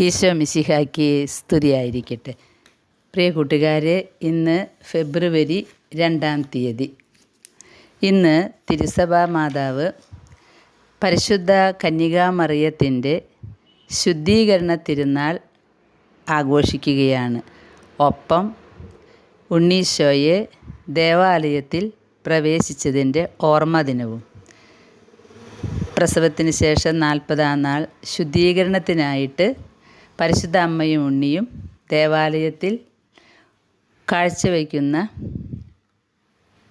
ഈശോ മിശിഹായ്ക്ക് സ്തുതിയായിരിക്കട്ടെ. പ്രിയ കൂട്ടുകാരെ ഇന്ന് ഫെബ്രുവരി രണ്ടാം തീയതി. ഇന്ന് തിരുസഭാ മാതാവ് പരിശുദ്ധ കന്യകാമറിയത്തിന്റെ ശുദ്ധീകരണ തിരുനാൾ ആഘോഷിക്കുകയാണ്. ഒപ്പം ഉണ്ണീശോയെ ദേവാലയത്തിൽ പ്രവേശിച്ചതിന്റെ ഓർമ്മ ദിനവും. പ്രസവത്തിന് ശേഷം നാൽപ്പതാം നാൾ ശുദ്ധീകരണത്തിനായിട്ട് പരിശുദ്ധ അമ്മയും ഉണ്ണിയും ദേവാലയത്തിൽ കാഴ്ചവയ്ക്കുന്ന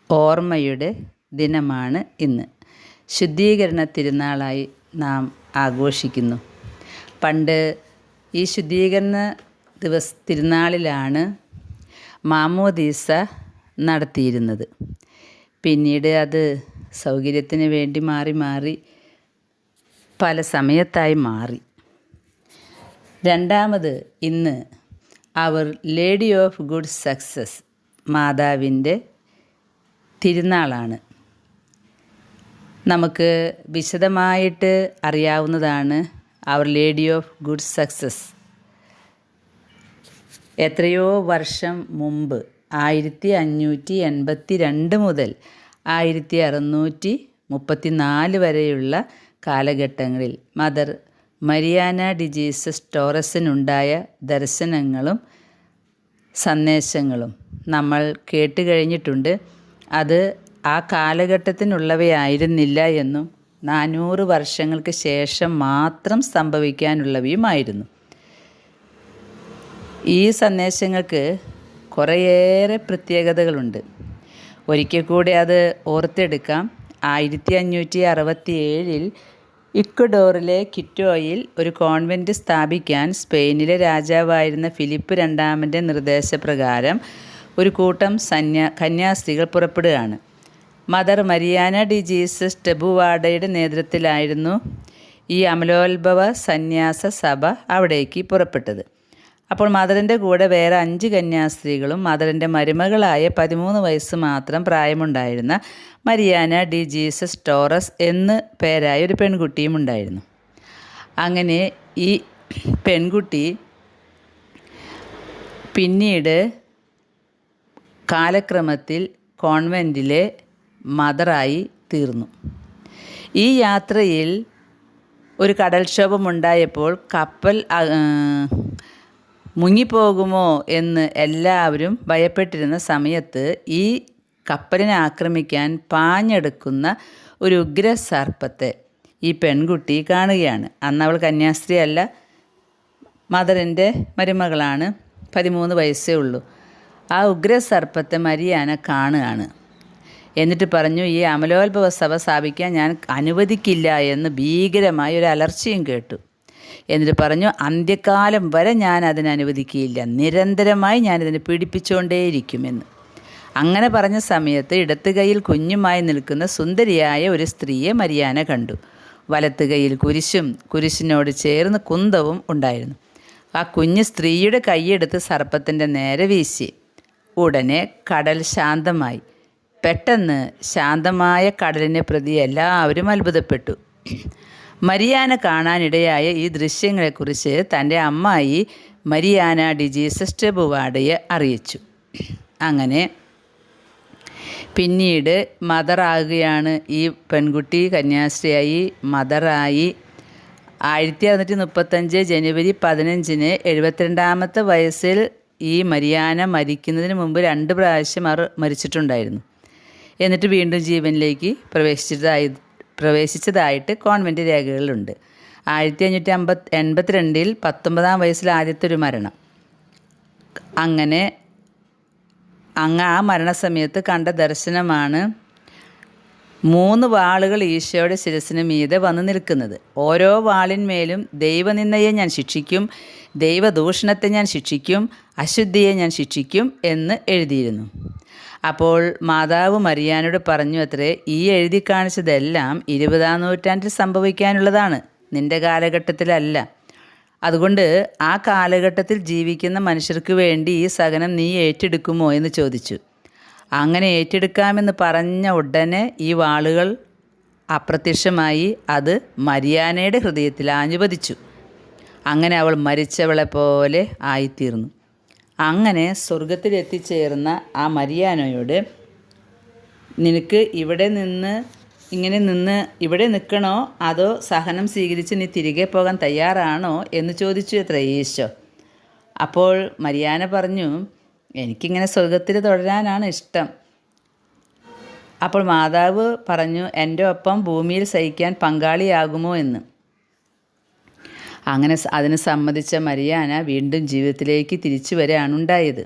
ഓർമ്മയുടെ ദിനമാണ് ഇന്ന്. ശുദ്ധീകരണ തിരുനാളായി നാം ആഘോഷിക്കുന്നു. പണ്ട് ഈ ശുദ്ധീകരണ ദിവസ തിരുനാളിലാണ് മാമോദീസ നടത്തിയിരുന്നത്. പിന്നീട് അത് സൗകര്യത്തിന് വേണ്ടി മാറി മാറി പല സമയത്തായി മാറി. രണ്ടാമത് ഇന്ന് Our Lady of Good Success മാതാവിന്റെ തിരുനാളാണ്. നമുക്ക് വിശദമായിട്ട് അറിയാവുന്നതാണ് Our Lady of Good Success എത്രയോ വർഷം മുമ്പ് ആയിരത്തി അഞ്ഞൂറ്റി എൺപത്തി രണ്ട് മുതൽ ആയിരത്തി അറുന്നൂറ്റി മുപ്പത്തി നാല് വരെയുള്ള കാലഘട്ടങ്ങളിൽ മദർ മരിയാന ഡി ജീസസ് ടോറസിനുണ്ടായ ദർശനങ്ങളും സന്ദേശങ്ങളും നമ്മൾ കേട്ട് കഴിഞ്ഞിട്ടുണ്ട്. അത് ആ കാലഘട്ടത്തിനുള്ളവയായിരുന്നില്ല എന്നും നാനൂറ് വർഷങ്ങൾക്ക് ശേഷം മാത്രം സംഭവിക്കാനുള്ളവയുമായിരുന്നു. ഈ സന്ദേശങ്ങൾക്ക് കുറേയേറെ പ്രത്യേകതകളുണ്ട്. ഒരിക്കൽ കൂടി അത് ഓർത്തെടുക്കാം. ആയിരത്തി അഞ്ഞൂറ്റി അറുപത്തി ഏഴിൽ ഇക്വഡോറിലെ കിറ്റോയിൽ ഒരു കോൺവെന്റ് സ്ഥാപിക്കാൻ സ്പെയിനിലെ രാജാവായിരുന്ന ഫിലിപ്പ് രണ്ടാമന്റെ നിർദ്ദേശപ്രകാരം ഒരു കൂട്ടം സന്യാ കന്യാസ്ത്രീകൾ പുറപ്പെടുകയാണ്. മദർ മരിയാന ഡി ജീസസ് ടെബുവാഡയുടെ നേതൃത്വത്തിലായിരുന്നു ഈ അമലോത്ഭവ സന്യാസ സഭ അവിടേക്ക് പുറപ്പെട്ടത്. അപ്പോൾ മദറിന്റെ കൂടെ വേറെ അഞ്ച് കന്യാസ്ത്രീകളും മദറിന്റെ മരുമകളായ പതിമൂന്ന് വയസ്സ് മാത്രം പ്രായമുണ്ടായിരുന്ന മരിയാന ഡി ജീസസ് ടോറസ് എന്ന് പേരായ ഒരു പെൺകുട്ടിയും ഉണ്ടായിരുന്നു. അങ്ങനെ ഈ പെൺകുട്ടി പിന്നീട് കാലക്രമത്തിൽ കോൺവെന്റിലെ മദറായി തീർന്നു. ഈ യാത്രയിൽ ഒരു കടൽക്ഷോഭമുണ്ടായപ്പോൾ കപ്പൽ മുങ്ങിപ്പോകുമോ എന്ന് എല്ലാവരും ഭയപ്പെട്ടിരുന്ന സമയത്ത് ഈ കപ്പലിനെ ആക്രമിക്കാൻ പാഞ്ഞെടുക്കുന്ന ഒരു ഉഗ്ര സർപ്പത്തെ ഈ പെൺകുട്ടി കാണുകയാണ്. അന്ന് അവൾ കന്യാസ്ത്രീ അല്ല മദറിന്റെ മരുമകളാണ് പതിമൂന്ന് വയസ്സേ ഉള്ളൂ. ആ ഉഗ്ര സർപ്പത്തെ മരിയാന കാണുകയാണ്. എന്നിട്ട് പറഞ്ഞു ഈ അമലോത്ഭവ സഭ സ്ഥാപിക്കാൻ ഞാൻ അനുവദിക്കില്ല എന്ന് ഭീകരമായ ഒരു അലർച്ചയും കേട്ടു. എന്നിട്ട് പറഞ്ഞു അന്ത്യകാലം വരെ ഞാൻ അതിനെ അനുവദിക്കുകയില്ല. നിരന്തരമായി ഞാനിതിനെ പീഡിപ്പിച്ചുകൊണ്ടേയിരിക്കുമെന്ന് അങ്ങനെ പറഞ്ഞ സമയത്ത് ഇടത്ത് കൈയിൽ കുഞ്ഞുമായി നിൽക്കുന്ന സുന്ദരിയായ ഒരു സ്ത്രീയെ മരിയാന കണ്ടു. വലത്ത് കുരിശും കുരിശിനോട് ചേർന്ന് കുന്തവും ഉണ്ടായിരുന്നു. ആ കുഞ്ഞ് സ്ത്രീയുടെ കൈയെടുത്ത് സർപ്പത്തിന്റെ നേരെ വീശി. ഉടനെ കടൽ ശാന്തമായി. പെട്ടെന്ന് ശാന്തമായ കടലിനെ പ്രതി എല്ലാവരും അത്ഭുതപ്പെട്ടു. മരിയാന കാണാനിടയായ ഈ ദൃശ്യങ്ങളെക്കുറിച്ച് തന്റെ അമ്മായി മരിയാന ഡി സിസ്റ്റർ ടെബുവാഡയെ അറിയിച്ചു. അങ്ങനെ പിന്നീട് മദറാകുകയാണ് ഈ പെൺകുട്ടി കന്യാസ്ത്രീയായി. മദറായി ആയിരത്തി അറുന്നൂറ്റി മുപ്പത്തഞ്ച് ജനുവരി പതിനഞ്ചിന് എഴുപത്തിരണ്ടാമത്തെ വയസ്സിൽ ഈ മരിയാന മരിക്കുന്നതിന് മുമ്പ് രണ്ട് പ്രാവശ്യം അവർ മരിച്ചിട്ടുണ്ടായിരുന്നു. എന്നിട്ട് വീണ്ടും ജീവനിലേക്ക് പ്രവേശിച്ചതായി പ്രവേശിച്ചതായിട്ട് കോൺവെന്റ് രേഖകളിലുണ്ട്. ആയിരത്തി അഞ്ഞൂറ്റി അമ്പത് എൺപത്തിരണ്ടിൽ പത്തൊമ്പതാം വയസ്സിൽ ആദ്യത്തെ ഒരു മരണം. അങ്ങനെ അങ്ങ് ആ മരണസമയത്ത് കണ്ട ദർശനമാണ് മൂന്ന് വാളുകൾ ഈശോയുടെ ശിരസിന് മീതെ വന്നു നിൽക്കുന്നത്. ഓരോ വാളിന്മേലും ദൈവനിന്ദയെ ഞാൻ ശിക്ഷിക്കും ദൈവദൂഷണത്തെ ഞാൻ ശിക്ഷിക്കും അശുദ്ധിയെ ഞാൻ ശിക്ഷിക്കും എന്ന് എഴുതിയിരുന്നു. അപ്പോൾ മാതാവ് മരിയാനോട് പറഞ്ഞു അത്രേ ഈ എഴുതി കാണിച്ചതെല്ലാം ഇരുപതാം നൂറ്റാണ്ടിൽ സംഭവിക്കാനുള്ളതാണ്. നിന്റെ കാലഘട്ടത്തിലല്ല. അതുകൊണ്ട് ആ കാലഘട്ടത്തിൽ ജീവിക്കുന്ന മനുഷ്യർക്ക് വേണ്ടി ഈ സഹനം നീ ഏറ്റെടുക്കുമോ? എന്ന് ചോദിച്ചു. അങ്ങനെ ഏറ്റെടുക്കാമെന്ന് പറഞ്ഞ ഉടനെ ഈ വാളുകൾ അപ്രത്യക്ഷമായി അത് മരിയാനയുടെ ഹൃദയത്തിൽ ആഞ്ഞുപതിച്ചു. അങ്ങനെ അവൾ മരിച്ചവളെ പോലെ ആയിത്തീർന്നു. അങ്ങനെ സ്വർഗത്തിലെത്തിച്ചേർന്ന ആ മരിയാനോയോട് നിനക്ക് ഇവിടെ നിന്ന് ഇങ്ങനെ നിന്ന് ഇവിടെ നിൽക്കണോ? അതോ സഹനം സ്വീകരിച്ച് നീ തിരികെ പോകാൻ തയ്യാറാണോ? എന്ന് ചോദിച്ചു എത്ര ഈശോ. അപ്പോൾ മരിയാന പറഞ്ഞു എനിക്കിങ്ങനെ സ്വർഗത്തിൽ തുടരാനാണ് ഇഷ്ടം. അപ്പോൾ മാതാവ് പറഞ്ഞു എന്റെ ഒപ്പം ഭൂമിയിൽ സഹിക്കാൻ പങ്കാളിയാകുമോ? എന്ന്. അങ്ങനെ അതിന് സമ്മതിച്ച മരിയാന വീണ്ടും ജീവിതത്തിലേക്ക് തിരിച്ചു വരികയാണ് ഉണ്ടായത്.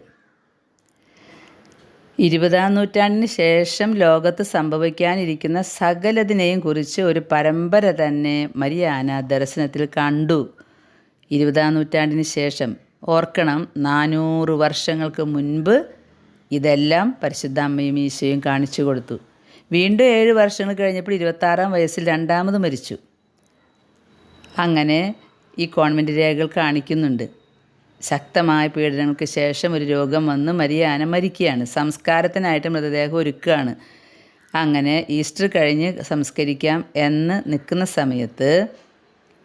ഇരുപതാം നൂറ്റാണ്ടിന് ശേഷം ലോകത്ത് സംഭവിക്കാനിരിക്കുന്ന സകലതിനെയും കുറിച്ച് ഒരു പരമ്പര തന്നെ മരിയാന ദർശനത്തിൽ കണ്ടു. ഇരുപതാം നൂറ്റാണ്ടിന് ശേഷം ഓർക്കണം നാനൂറ് വർഷങ്ങൾക്ക് മുൻപ് ഇതെല്ലാം പരിശുദ്ധ അമ്മയും ഈശോയും കാണിച്ചു കൊടുത്തു. വീണ്ടും ഏഴ് വർഷങ്ങൾ കഴിഞ്ഞപ്പോൾ ഇരുപത്താറാം വയസ്സിൽ രണ്ടാമത് മരിച്ചു. അങ്ങനെ ഈ കോൺവെന്റ് രേഖകൾ കാണിക്കുന്നുണ്ട്. ശക്തമായ പീഡനങ്ങൾക്ക് ശേഷം ഒരു രോഗം വന്ന് മരിയാന മരിക്കുകയാണ്. സംസ്കാരത്തിനായിട്ട് മൃതദേഹം ഒരുക്കുകയാണ്. അങ്ങനെ ഈസ്റ്റർ കഴിഞ്ഞ് സംസ്കരിക്കാം എന്ന് നിൽക്കുന്ന സമയത്ത്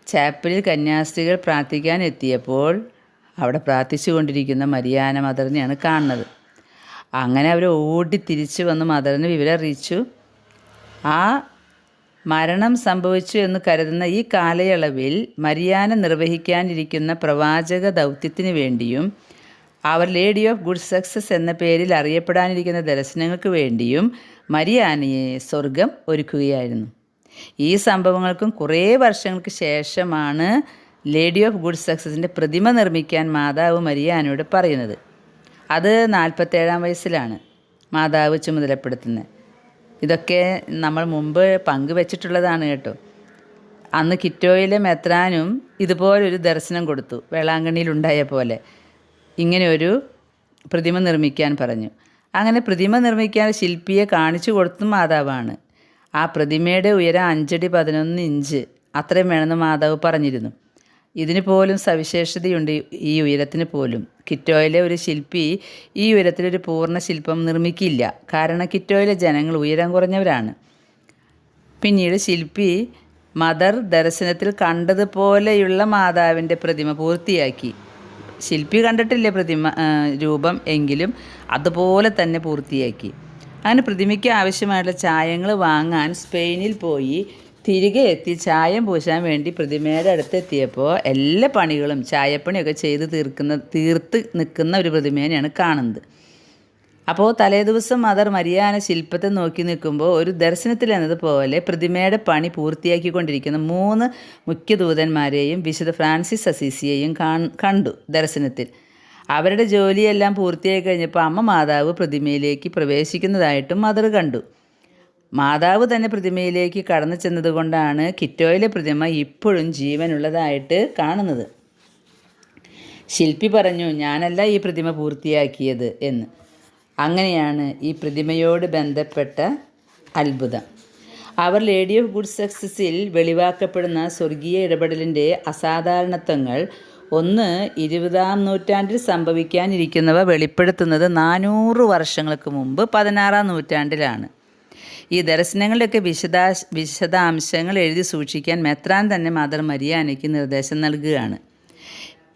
ചാപ്പലിൽ കന്യാസ്ത്രീകൾ പ്രാർത്ഥിക്കാൻ എത്തിയപ്പോൾ അവിടെ പ്രാർത്ഥിച്ചു കൊണ്ടിരിക്കുന്ന മരിയാന മദറിനെയാണ് കാണുന്നത്. അങ്ങനെ അവർ ഓടി തിരിച്ചു വന്ന് മദറിന് വിവരം അറിയിച്ചു ആ മരണം സംഭവിച്ചു എന്ന് കരുതുന്ന ഈ കാലയളവിൽ മരിയാന നിർവഹിക്കാനിരിക്കുന്ന പ്രവാചക ദൗത്യത്തിന് വേണ്ടിയും Our Lady of Good Success എന്ന പേരിൽ അറിയപ്പെടാനിരിക്കുന്ന ദർശനങ്ങൾക്ക് വേണ്ടിയും മരിയാനയെ സ്വർഗം ഒരുക്കുകയായിരുന്നു. ഈ സംഭവങ്ങൾക്കും കുറേ വർഷങ്ങൾക്ക് ശേഷമാണ് ലേഡി ഓഫ് ഗുഡ് സക്സസിന്റെ പ്രതിമ നിർമ്മിക്കാൻ മാതാവ് മരിയാനോട് പറയുന്നത്. അത് നാൽപ്പത്തേഴാം വയസ്സിലാണ് മാതാവ് ചുമതലപ്പെടുത്തുന്നത്. ഇതൊക്കെ നമ്മൾ മുമ്പ് പങ്കുവച്ചിട്ടുള്ളതാണ് കേട്ടോ. അന്ന് കിറ്റോയിലെ മെത്രാനും ഇതുപോലൊരു ദർശനം കൊടുത്തു വേളാങ്കണ്ണിയിലുണ്ടായ പോലെ. ഇങ്ങനെ ഒരു പ്രതിമ നിർമ്മിക്കാൻ പറഞ്ഞു. അങ്ങനെ പ്രതിമ നിർമ്മിക്കാൻ ശില്പിയെ കാണിച്ചു കൊടുത്തു മാതാവാണ്. ആ പ്രതിമയുടെ ഉയരം അഞ്ചടി പതിനൊന്ന് ഇഞ്ച്. അത്രയും വേണമെന്ന് മാതാവ് പറഞ്ഞിരുന്നു. ഇതിന് പോലും സവിശേഷതയുണ്ട് ഈ ഉയരത്തിന് പോലും. കിറ്റോയിലെ ഒരു ശില്പി ഈ ഉയരത്തിലൊരു പൂർണ ശില്പം നിർമ്മിക്കില്ല. കാരണം കിറ്റോയിലെ ജനങ്ങൾ ഉയരം കുറഞ്ഞവരാണ്. പിന്നീട് ശില്പി മദർ ദർശനത്തിൽ കണ്ടതുപോലെയുള്ള മാതാവിന്റെ പ്രതിമ പൂർത്തിയാക്കി. ശില്പി കണ്ടിട്ടില്ലേ പ്രതിമ രൂപം എങ്കിലും അതുപോലെ തന്നെ പൂർത്തിയാക്കി. അങ്ങനെ പ്രതിമയ്ക്ക് ആവശ്യമായിട്ടുള്ള ചായങ്ങൾ വാങ്ങാൻ സ്പെയിനിൽ പോയി തിരികെ എത്തി ചായം പൂശാൻ വേണ്ടി പ്രതിമയുടെ അടുത്തെത്തിയപ്പോൾ എല്ലാ പണികളും ചായപ്പണിയൊക്കെ ചെയ്ത് തീർക്കുന്ന തീർത്ത് നിൽക്കുന്ന ഒരു പ്രതിമേനെയാണ് കാണുന്നത്. അപ്പോൾ തലേദിവസം മദർ മരിയാന ശില്പത്തെ നോക്കി നിൽക്കുമ്പോൾ ഒരു ദർശനത്തിൽ എന്നതുപോലെ പ്രതിമയുടെ പണി പൂർത്തിയാക്കിക്കൊണ്ടിരിക്കുന്ന മൂന്ന് മുഖ്യ ദൂതന്മാരെയും വിശുദ്ധ ഫ്രാൻസിസ് അസീസിയെയും കണ്ടു ദർശനത്തിൽ. അവരുടെ ജോലിയെല്ലാം പൂർത്തിയായി കഴിഞ്ഞപ്പോൾ അമ്മ മാതാവ് പ്രതിമയിലേക്ക് പ്രവേശിക്കുന്നതായിട്ടും മദർ കണ്ടു. മാതാവ് തന്നെ പ്രതിമയിലേക്ക് കടന്നു ചെന്നതുകൊണ്ടാണ് കിറ്റോയിലെ പ്രതിമ ഇപ്പോഴും ജീവനുള്ളതായിട്ട് കാണുന്നത്. ശില്പി പറഞ്ഞു ഞാനല്ല ഈ പ്രതിമ പൂർത്തിയാക്കിയത് എന്ന്. അങ്ങനെയാണ് ഈ പ്രതിമയോട് ബന്ധപ്പെട്ട അത്ഭുതം. അവർ ലേഡി ഓഫ് ഗുഡ് സക്സസിൽ വെളിവാക്കപ്പെടുന്ന സ്വർഗീയ ഇടപെടലിന്റെ അസാധാരണത്വങ്ങൾ ഒന്ന് ഇരുപതാം നൂറ്റാണ്ടിൽ സംഭവിക്കാനിരിക്കുന്നവ വെളിപ്പെടുത്തുന്നത് നാനൂറ് വർഷങ്ങൾക്ക് മുമ്പ് പതിനാറാം നൂറ്റാണ്ടിലാണ്. ഈ ദർശനങ്ങളുടെയൊക്കെ വിശദാ വിശദാംശങ്ങൾ എഴുതി സൂക്ഷിക്കാൻ മെത്രാൻ തന്നെ മദർ മരിയാനയ്ക്ക് നിർദ്ദേശം നൽകുകയാണ്.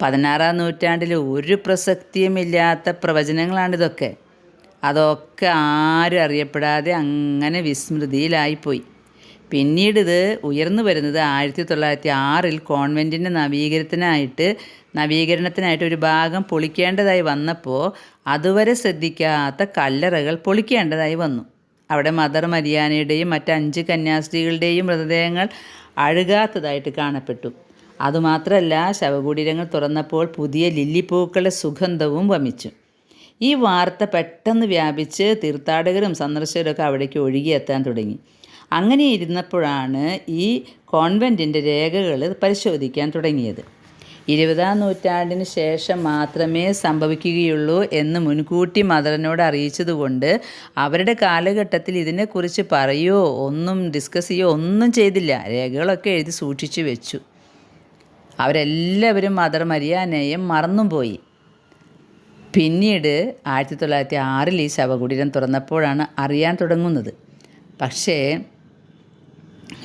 പതിനാറാം നൂറ്റാണ്ടിൽ ഒരു പ്രസക്തിയുമില്ലാത്ത പ്രവചനങ്ങളാണിതൊക്കെ അതൊക്കെ ആരും അറിയപ്പെടാതെ അങ്ങനെ വിസ്മൃതിയിലായിപ്പോയി. പിന്നീട് ഇത് ഉയർന്നു വരുന്നത് ആയിരത്തി തൊള്ളായിരത്തി ആറിൽ കോൺവെന്റിന്റെ നവീകരണത്തിനായിട്ട് നവീകരണത്തിനായിട്ട് ഒരു ഭാഗം പൊളിക്കേണ്ടതായി വന്നപ്പോൾ അതുവരെ ശ്രദ്ധിക്കാത്ത കല്ലറകൾ പൊളിക്കേണ്ടതായി വന്നു. അവിടെ മദർ മരിയാനയുടെയും മറ്റ് അഞ്ച് കന്യാസ്ത്രീകളുടെയും മൃതദേഹങ്ങൾ അഴുകാത്തതായിട്ട് കാണപ്പെട്ടു. അതുമാത്രമല്ല ശവകുടീരങ്ങൾ തുറന്നപ്പോൾ പുതിയ ലില്ലിപ്പൂക്കളുടെ സുഗന്ധവും വമിച്ചു. ഈ വാർത്ത പെട്ടെന്ന് വ്യാപിച്ച് തീർത്ഥാടകരും സന്ദർശകരൊക്കെ അവിടേക്ക് ഒഴുകിയെത്താൻ തുടങ്ങി. അങ്ങനെ ഇരുന്നപ്പോഴാണ് ഈ കോൺവെന്റിന്റെ രേഖകൾ പരിശോധിക്കാൻ തുടങ്ങിയത്. ഇരുപതാം നൂറ്റാണ്ടിന് ശേഷം മാത്രമേ സംഭവിക്കുകയുള്ളൂ എന്ന് മുൻകൂട്ടി മദറിനോട് അറിയിച്ചതുകൊണ്ട് അവരുടെ കാലഘട്ടത്തിൽ ഇതിനെക്കുറിച്ച് പറയുകയോ ഒന്നും ഡിസ്കസ് ചെയ്യുകയോ ഒന്നും ചെയ്തില്ല. രേഖകളൊക്കെ എഴുതി സൂക്ഷിച്ചു വെച്ചു. അവരെല്ലാവരും മദർ മരിയാനെയും മറന്നും പോയി പിന്നീട് ആയിരത്തി തൊള്ളായിരത്തി ആറിൽ ഈ ശവകുടീരം തുറന്നപ്പോഴാണ് അറിയാൻ തുടങ്ങുന്നത്. പക്ഷേ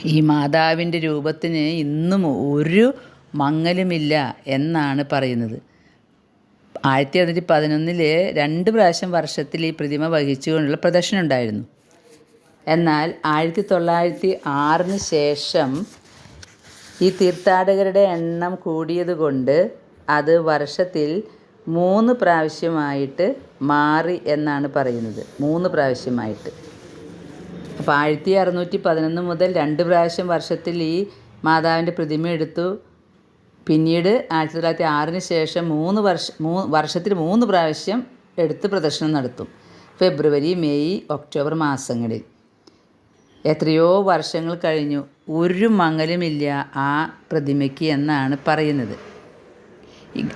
ഈ മാതാവിന്റെ രൂപത്തിന് ഇന്നും ഒരു മങ്ങലുമില്ല എന്നാണ് പറയുന്നത്. ആയിരത്തി എഴുന്നൂറ്റി പതിനൊന്നിൽ രണ്ട് പ്രാവശ്യം വർഷത്തിൽ ഈ പ്രതിമ വഹിച്ചുകൊണ്ടുള്ള പ്രദർശനം ഉണ്ടായിരുന്നു. എന്നാൽ ആയിരത്തി തൊള്ളായിരത്തി ആറിന് ശേഷം ഈ തീർത്ഥാടകരുടെ എണ്ണം കൂടിയതുകൊണ്ട് അത് വർഷത്തിൽ മൂന്ന് പ്രാവശ്യമായിട്ട് മാറി എന്നാണ് പറയുന്നത്. മൂന്ന് പ്രാവശ്യമായിട്ട്. അപ്പോൾ ആയിരത്തി അറുന്നൂറ്റി പതിനൊന്ന് മുതൽ രണ്ട് പ്രാവശ്യം വർഷത്തിൽ ഈ മാതാവിന്റെ പ്രതിമ എടുത്തു. പിന്നീട് ആയിരത്തി തൊള്ളായിരത്തി ആറിന് ശേഷം മൂന്ന് വർഷ മൂ വർഷത്തിൽ മൂന്ന് പ്രാവശ്യം എടുത്ത് പ്രദർശനം നടത്തും. ഫെബ്രുവരി മെയ് ഒക്ടോബർ മാസങ്ങളിൽ. എത്രയോ വർഷങ്ങൾ കഴിഞ്ഞു. ഒരു മങ്ങലുമില്ല ആ പ്രതിമയ്ക്ക് എന്നാണ് പറയുന്നത്.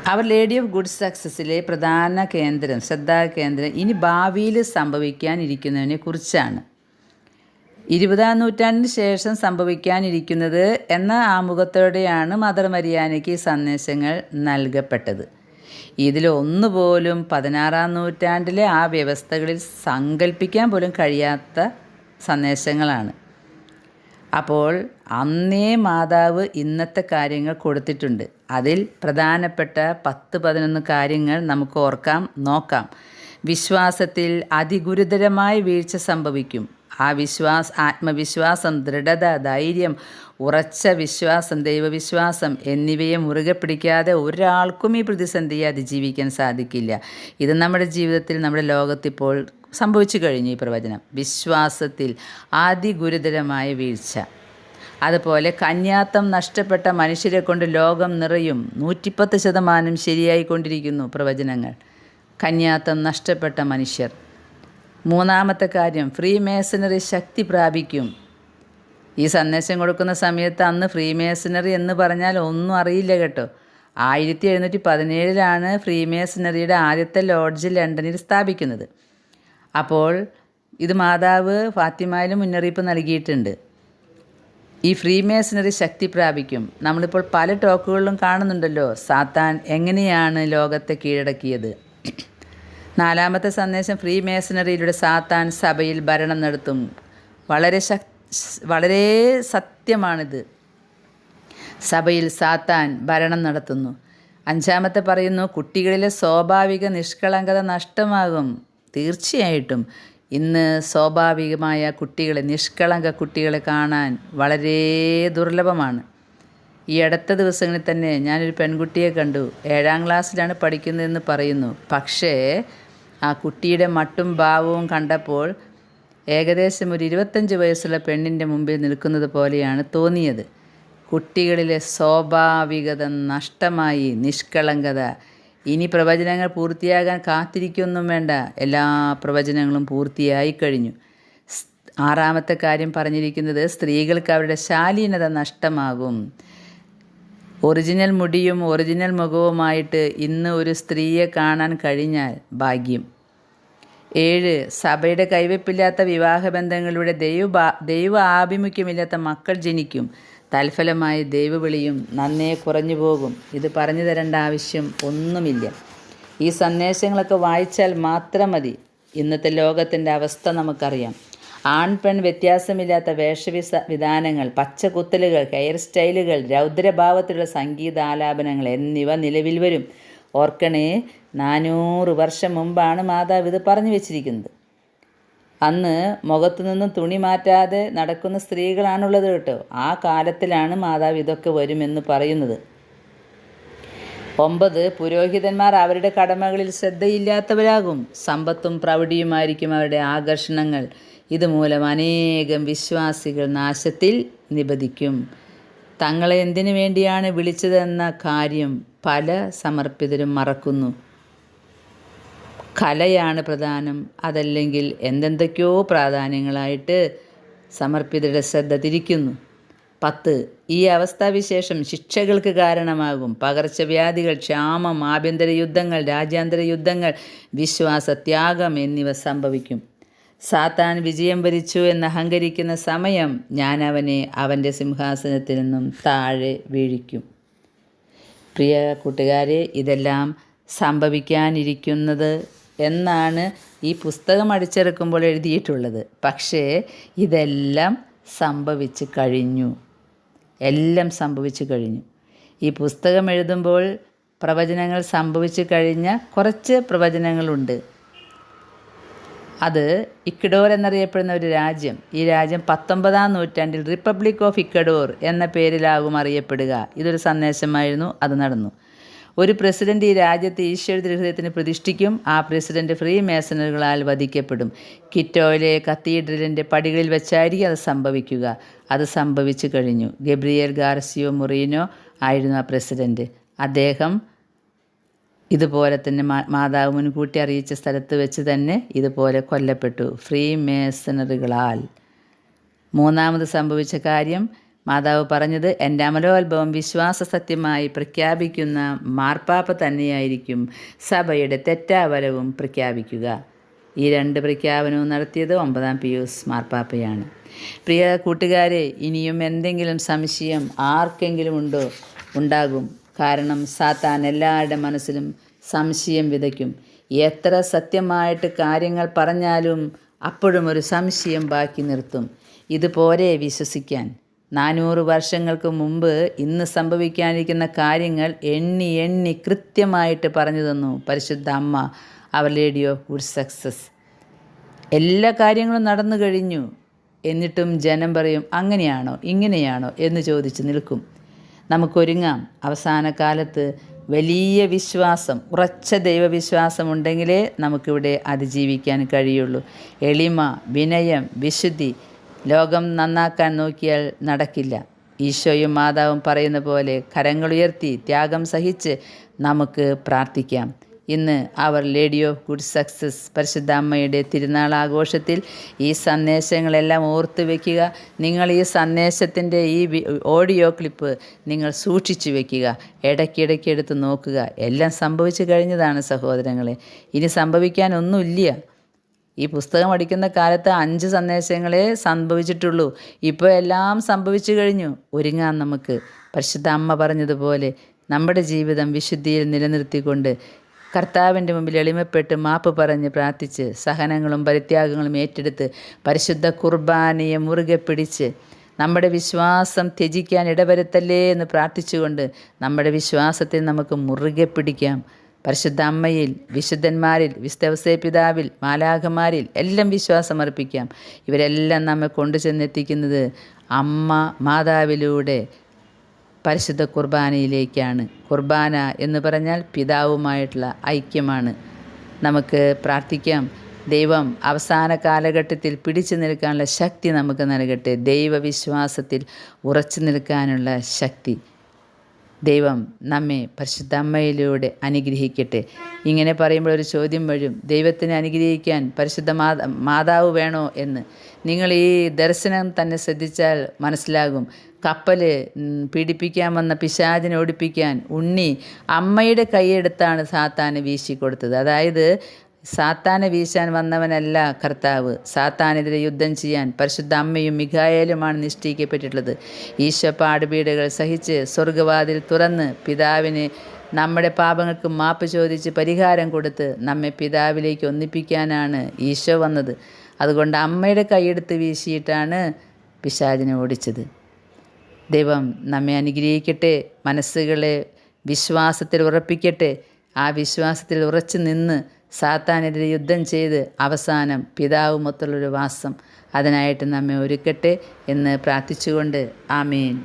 അവർ ലേഡി ഓഫ് ഗുഡ് സക്സസിലെ പ്രധാന കേന്ദ്രം ശ്രദ്ധാ കേന്ദ്രം ഇനി ഭാവിയിൽ സംഭവിക്കാനിരിക്കുന്നതിനെ കുറിച്ചാണ്. ഇരുപതാം നൂറ്റാണ്ടിന് ശേഷം സംഭവിക്കാനിരിക്കുന്നത് എന്ന ആമുഖത്തോടെയാണ് മദർ മരിയാനയ്ക്ക് സന്ദേശങ്ങൾ നൽകപ്പെട്ടത്. ഇതിലൊന്നുപോലും പതിനാറാം നൂറ്റാണ്ടിലെ ആ വ്യവസ്ഥകളിൽ സങ്കല്പിക്കാൻ പോലും കഴിയാത്ത സന്ദേശങ്ങളാണ്. അപ്പോൾ അന്നേ മാതാവ് ഇന്നത്തെ കാര്യങ്ങൾ കൊടുത്തിട്ടുണ്ട്. അതിൽ പ്രധാനപ്പെട്ട പത്ത് പതിനൊന്ന് കാര്യങ്ങൾ നമുക്ക് ഓർക്കാം നോക്കാം. വിശ്വാസത്തിൽ അതിഗുരുതരമായ വീഴ്ച സംഭവിക്കും. ആ വിശ്വാസ ആത്മവിശ്വാസം ദൃഢത ധൈര്യം ഉറച്ച വിശ്വാസം ദൈവവിശ്വാസം എന്നിവയെ മുറുകെ പിടിക്കാതെ ഒരാൾക്കും ഈ പ്രതിസന്ധിയെ അതിജീവിക്കാൻ സാധിക്കില്ല. ഇത് നമ്മുടെ ജീവിതത്തിൽ നമ്മുടെ ലോകത്തിപ്പോൾ സംഭവിച്ചു കഴിഞ്ഞു ഈ പ്രവചനം. വിശ്വാസത്തിൽ അതിഗുരുതരമായ വീഴ്ച. അതുപോലെ കന്യാത്തം നഷ്ടപ്പെട്ട മനുഷ്യരെ കൊണ്ട് ലോകം നിറയും. നൂറ്റിപ്പത്ത് ശതമാനം ശരിയായിക്കൊണ്ടിരിക്കുന്നു പ്രവചനങ്ങൾ. കന്യാത്തം നഷ്ടപ്പെട്ട മനുഷ്യർ. മൂന്നാമത്തെ കാര്യം ഫ്രീ മേസനറി ശക്തി പ്രാപിക്കും. ഈ സന്ദേശം കൊടുക്കുന്ന സമയത്ത് അന്ന് ഫ്രീ മേസനറി എന്ന് പറഞ്ഞാൽ ഒന്നും അറിയില്ല കേട്ടോ. ആയിരത്തി എഴുന്നൂറ്റി പതിനേഴിലാണ് ഫ്രീ മേസനറിയുടെ ആദ്യത്തെ ലോഡ്ജ് ലണ്ടനിൽ സ്ഥാപിക്കുന്നത്. അപ്പോൾ ഇത് മാതാവ് ഫാത്തിമയിലും മുന്നറിയിപ്പ് നൽകിയിട്ടുണ്ട്. ഈ ഫ്രീ മേസനറി ശക്തി പ്രാപിക്കും. നമ്മളിപ്പോൾ പല ടോക്കുകളിലും കാണുന്നുണ്ടല്ലോ സാത്താൻ എങ്ങനെയാണ് ലോകത്തെ കീഴടക്കിയത്? നാലാമത്തെ സന്ദേശം ഫ്രീ മേസണറിയിലൂടെ സാത്താൻ സഭയിൽ ഭരണം നടത്തും. വളരെ ശക് വളരെ സത്യമാണിത്. സഭയിൽ സാത്താൻ ഭരണം നടത്തുന്നു. അഞ്ചാമത്തെ പറയുന്നു കുട്ടികളിലെ സ്വാഭാവിക നിഷ്കളങ്കത നഷ്ടമാകും. തീർച്ചയായിട്ടും ഇന്ന് സ്വാഭാവികമായ കുട്ടികളെ നിഷ്കളങ്ക കുട്ടികളെ കാണാൻ വളരെ ദുർലഭമാണ്. ഈ അടുത്ത ദിവസങ്ങളിൽ തന്നെ ഞാനൊരു പെൺകുട്ടിയെ കണ്ടു. ഏഴാം ക്ലാസ്സിലാണ് പഠിക്കുന്നതെന്ന് പറയുന്നു. പക്ഷേ ആ കുട്ടിയുടെ മട്ടും ഭാവവും കണ്ടപ്പോൾ ഏകദേശം ഒരു ഇരുപത്തഞ്ച് വയസ്സുള്ള പെണ്ണിന്റെ മുമ്പിൽ നിൽക്കുന്നത് പോലെയാണ് തോന്നിയത്. കുട്ടികളിലെ സ്വാഭാവികത നഷ്ടമായി നിഷ്കളങ്കത. ഇനി പ്രവചനങ്ങൾ പൂർത്തിയാകാൻ കാത്തിരിക്കൊന്നും വേണ്ട. എല്ലാ പ്രവചനങ്ങളും പൂർത്തിയായി കഴിഞ്ഞു. ആറാമത്തെ കാര്യം പറഞ്ഞിരിക്കുന്നത് സ്ത്രീകൾക്ക് അവരുടെ ശാലീനത നഷ്ടമാകും. ഒറിജിനൽ മുടിയും ഒറിജിനൽ മുഖവുമായിട്ട് ഇന്ന് ഒരു സ്ത്രീയെ കാണാൻ കഴിഞ്ഞാൽ ഭാഗ്യം. ഏഴ് സഭയുടെ കൈവെപ്പില്ലാത്ത വിവാഹബന്ധങ്ങളുടെ ദൈവ ദൈവ ആഭിമുഖ്യമില്ലാത്ത മക്കൾ ജനിക്കും. തൽഫലമായി ദൈവവിളിയും നന്നേ കുറഞ്ഞു പോകും. ഇത് പറഞ്ഞു തരേണ്ട ആവശ്യം ഒന്നുമില്ല. ഈ സന്ദേശങ്ങളൊക്കെ വായിച്ചാൽ മാത്രം മതി. ഇന്നത്തെ ലോകത്തിന്റെ അവസ്ഥ നമുക്കറിയാം. ആൺ പെൺ വ്യത്യാസമില്ലാത്ത വേഷവിസ വിധാനങ്ങൾ പച്ചകുത്തലുകൾ ഹെയർ സ്റ്റൈലുകൾ രൗദ്രഭാവത്തിലുള്ള സംഗീതാലാപനങ്ങൾ എന്നിവ നിലവിൽ വരും. ഓർക്കണേ നാനൂറ് വർഷം മുമ്പാണ് മാതാവ് ഇത് പറഞ്ഞു വെച്ചിരിക്കുന്നത്. അന്ന് മുഖത്തു നിന്നും തുണി മാറ്റാതെ നടക്കുന്ന സ്ത്രീകളാണുള്ളത് കേട്ടോ. ആ കാലത്തിലാണ് മാതാവ് ഇതൊക്കെ വരുമെന്ന് പറയുന്നത്. ഒമ്പത് പുരോഹിതന്മാർ അവരുടെ കടമകളിൽ ശ്രദ്ധയില്ലാത്തവരാകും. സമ്പത്തും പ്രൗഢിയുമായിരിക്കും അവരുടെ ആകർഷണങ്ങൾ. ഇതുമൂലം അനേകം വിശ്വാസികൾ നാശത്തിൽ നിബദിക്കും തങ്ങളെ എന്തിനു വേണ്ടിയാണ് വിളിച്ചതെന്ന കാര്യം പല സമർപ്പിതരും മറക്കുന്നു. കലയാണ് പ്രധാനം. അതല്ലെങ്കിൽ എന്തെന്തൊക്കെയോ പ്രാധാന്യങ്ങളായിട്ട് സമർപ്പിതരുടെ ശ്രദ്ധ തിരിക്കുന്നു. പത്ത് ഈ അവസ്ഥാവിശേഷം ശിക്ഷകൾക്ക് കാരണമാകും. പകർച്ചവ്യാധികൾ ക്ഷാമം ആഭ്യന്തര യുദ്ധങ്ങൾ രാജ്യാന്തര യുദ്ധങ്ങൾ വിശ്വാസത്യാഗം എന്നിവ സംഭവിക്കും. സാത്താൻ വിജയം വരിച്ചു എന്ന് അഹങ്കരിക്കുന്ന സമയം ഞാൻ അവനെ അവന്റെ സിംഹാസനത്തിൽ നിന്നും താഴെ വീഴിക്കും. പ്രിയ കൂട്ടുകാരെ ഇതെല്ലാം സംഭവിക്കാനിരിക്കുന്നത് എന്നാണ് ഈ പുസ്തകം അടിച്ചിറക്കുമ്പോൾ എഴുതിയിട്ടുള്ളത്. പക്ഷേ ഇതെല്ലാം സംഭവിച്ചു കഴിഞ്ഞു. എല്ലാം സംഭവിച്ചു കഴിഞ്ഞു. ഈ പുസ്തകം എഴുതുമ്പോൾ പ്രവചനങ്ങൾ സംഭവിച്ചു കഴിഞ്ഞ കുറച്ച് പ്രവചനങ്ങളുണ്ട്. അത് ഇക്വഡോർ എന്നറിയപ്പെടുന്ന ഒരു രാജ്യം. ഈ രാജ്യം പത്തൊമ്പതാം നൂറ്റാണ്ടിൽ റിപ്പബ്ലിക് ഓഫ് ഇക്വഡോർ എന്ന പേരിലാകും അറിയപ്പെടുക. ഇതൊരു സന്ദേശമായിരുന്നു. അത് നടന്നു. ഒരു പ്രസിഡന്റ് ഈ രാജ്യത്തെ ഈശ്വര ഹൃദയത്തിന് പ്രതിഷ്ഠിക്കും. ആ പ്രസിഡന്റ് ഫ്രീ മേസനറുകളാൽ വധിക്കപ്പെടും. കിറ്റോയിലെ കത്തീഡ്രലിന്റെ പടികളിൽ വെച്ചായിരിക്കും അത് സംഭവിക്കുക. അത് സംഭവിച്ചു കഴിഞ്ഞു. ഗബ്രിയേൽ ഗാർസിയോ മുറീനോ ആയിരുന്നു ആ പ്രസിഡന്റ്. അദ്ദേഹം ഇതുപോലെ തന്നെ മാതാവ് മുൻകൂട്ടി അറിയിച്ച സ്ഥലത്ത് വെച്ച് തന്നെ ഇതുപോലെ കൊല്ലപ്പെട്ടു. ഫ്രീ മേസണറികളാൽ. മൂന്നാമത് സംഭവിച്ച കാര്യം മാതാവ് പറഞ്ഞത് എന്റെ അമലോത്ഭവം വിശ്വാസ സത്യമായി പ്രഖ്യാപിക്കുന്ന മാർപ്പാപ്പ തന്നെയായിരിക്കും സഭയുടെ തെറ്റാവലവും പ്രഖ്യാപിക്കുക. ഈ രണ്ട് പ്രഖ്യാപനവും നടത്തിയത് ഒമ്പതാം പിയൂസ് മാർപ്പാപ്പയാണ്. പ്രിയ കൂട്ടുകാരെ ഇനിയും എന്തെങ്കിലും സംശയം ആർക്കെങ്കിലും ഉണ്ടോ? ഉണ്ടാകും. കാരണം സാത്താൻ എല്ലാവരുടെ മനസ്സിലും സംശയം വിതയ്ക്കും. എത്ര സത്യമായിട്ട് കാര്യങ്ങൾ പറഞ്ഞാലും അപ്പോഴും ഒരു സംശയം ബാക്കി നിർത്തും. ഇതുപോലെ വിശ്വസിക്കാൻ. നാനൂറ് വർഷങ്ങൾക്ക് മുമ്പ് ഇന്ന് സംഭവിക്കാനിരിക്കുന്ന കാര്യങ്ങൾ എണ്ണി എണ്ണി കൃത്യമായിട്ട് പറഞ്ഞു തന്നു പരിശുദ്ധ അമ്മ Our Lady of Good Success എല്ലാ കാര്യങ്ങളും നടന്നു കഴിഞ്ഞു. എന്നിട്ടും ജനം പറയും അങ്ങനെയാണോ? ഇങ്ങനെയാണോ? എന്ന് ചോദിച്ച് നിൽക്കും. നമുക്കൊരുങ്ങാം. അവസാന കാലത്ത് വലിയ വിശ്വാസം ഉറച്ച ദൈവവിശ്വാസം ഉണ്ടെങ്കിലേ നമുക്കിവിടെ അതിജീവിക്കാൻ കഴിയുള്ളൂ. എളിമ വിനയം വിശുദ്ധി ലോകം നന്നാക്കാൻ നോക്കിയാൽ നടക്കില്ല. ഈശോയും മാതാവും പറയുന്ന പോലെ കരങ്ങളുയർത്തി ത്യാഗം സഹിച്ച് നമുക്ക് പ്രാർത്ഥിക്കാം. ഇന്ന് Our Lady of Good Success പരിശുദ്ധ അമ്മയുടെ തിരുനാൾ ആഘോഷത്തിൽ ഈ സന്ദേശങ്ങളെല്ലാം ഓർത്ത് വയ്ക്കുക നിങ്ങൾ ഈ സന്ദേശത്തിന്റെ ഈ ഓഡിയോ ക്ലിപ്പ് നിങ്ങൾ സൂക്ഷിച്ചു വയ്ക്കുക ഇടയ്ക്കിടയ്ക്ക് എടുത്ത് നോക്കുക. എല്ലാം സംഭവിച്ചു കഴിഞ്ഞതാണ് സഹോദരങ്ങളെ. ഇനി സംഭവിക്കാനൊന്നുമില്ല. ഈ പുസ്തകം അടിക്കുന്ന കാലത്ത് അഞ്ച് സന്ദേശങ്ങളെ സംഭവിച്ചിട്ടുള്ളൂ. ഇപ്പോൾ എല്ലാം സംഭവിച്ചു കഴിഞ്ഞു. ഒരുങ്ങാൻ നമുക്ക്. പരിശുദ്ധ അമ്മ പറഞ്ഞതുപോലെ നമ്മുടെ ജീവിതം വിശുദ്ധിയിൽ നിലനിർത്തിക്കൊണ്ട് കർത്താവിന്റെ മുമ്പിൽ എളിമപ്പെട്ട് മാപ്പ് പറഞ്ഞ് പ്രാർത്ഥിച്ച് സഹനങ്ങളും പരിത്യാഗങ്ങളും ഏറ്റെടുത്ത് പരിശുദ്ധ കുർബാനയെ മുറുകെ പിടിച്ച് നമ്മുടെ വിശ്വാസം ത്യജിക്കാൻ ഇടവരുത്തല്ലേ എന്ന് പ്രാർത്ഥിച്ചുകൊണ്ട് നമ്മുടെ വിശ്വാസത്തെ നമുക്ക് മുറുകെ പിടിക്കാം. പരിശുദ്ധ അമ്മയിൽ വിശുദ്ധന്മാരിൽ വിസ്തവസേ പിതാവിൽ മാലാഖമാരിൽ എല്ലാം വിശ്വാസം അർപ്പിക്കാം ഇവരെല്ലാം നമ്മെ കൊണ്ടു ചെന്നെത്തിക്കുന്നത് അമ്മ മാതാവിലൂടെ പരിശുദ്ധ കുർബാനയിലേക്കാണ്. കുർബാന എന്ന് പറഞ്ഞാൽ പിതാവുമായിട്ടുള്ള ഐക്യമാണ്. നമുക്ക് പ്രാർത്ഥിക്കാം. ദൈവം അവസാന കാലഘട്ടത്തിൽ പിടിച്ചു നിൽക്കാനുള്ള ശക്തി നമുക്ക് നൽകട്ടെ. ദൈവവിശ്വാസത്തിൽ ഉറച്ചു നിൽക്കാനുള്ള ശക്തി. ദൈവം നമ്മെ പരിശുദ്ധ അമ്മയിലൂടെ അനുഗ്രഹിക്കട്ടെ. ഇങ്ങനെ പറയുമ്പോൾ ഒരു ചോദ്യം വരും. ദൈവത്തിനെ അനുഗ്രഹിക്കാൻ പരിശുദ്ധ മാതാ മാതാവ് വേണോ എന്ന്. നിങ്ങൾ ഈ ദർശനം തന്നെ ശ്രദ്ധിച്ചാൽ മനസ്സിലാകും. കപ്പൽ പീഡിപ്പിക്കാൻ വന്ന പിശാചിനെ ഓടിപ്പിക്കാൻ ഉണ്ണി അമ്മയുടെ കൈയെടുത്താണ് സാത്താന് വീശി കൊടുത്തത്. അതായത് സാത്താനെ വീശാൻ വന്നവനല്ല കർത്താവ്. സാത്താനെതിരെ യുദ്ധം ചെയ്യാൻ പരിശുദ്ധ അമ്മയും മിഖായേലുമാണ് നിശ്ചയിക്കപ്പെട്ടിട്ടുള്ളത്. ഈശോ പാടുപീടുകൾ സഹിച്ച് സ്വർഗവാതിൽ തുറന്ന് പിതാവിന് നമ്മുടെ പാപങ്ങൾക്ക് മാപ്പ് ചോദിച്ച് പരിഹാരം കൊടുത്ത് നമ്മെ പിതാവിലേക്ക് ഒന്നിപ്പിക്കാനാണ് ഈശോ വന്നത്. അതുകൊണ്ട് അമ്മയുടെ കൈയെടുത്ത് വീശിയിട്ടാണ് പിശാചിനെ ഓടിച്ചത്. ദൈവം നമ്മെ അനുഗ്രഹിക്കട്ടെ മനസ്സുകളെ വിശ്വാസത്തിൽ ഉറപ്പിക്കട്ടെ. ആ വിശ്വാസത്തിൽ ഉറച്ചു നിന്ന് സാത്താനെതിരെ യുദ്ധം ചെയ്ത് അവസാനം പിതാവുമൊത്തുള്ളൊരു വാസം അതിനായിട്ട് നമ്മെ ഒരുക്കട്ടെ എന്ന് പ്രാർത്ഥിച്ചുകൊണ്ട് ആമേൻ.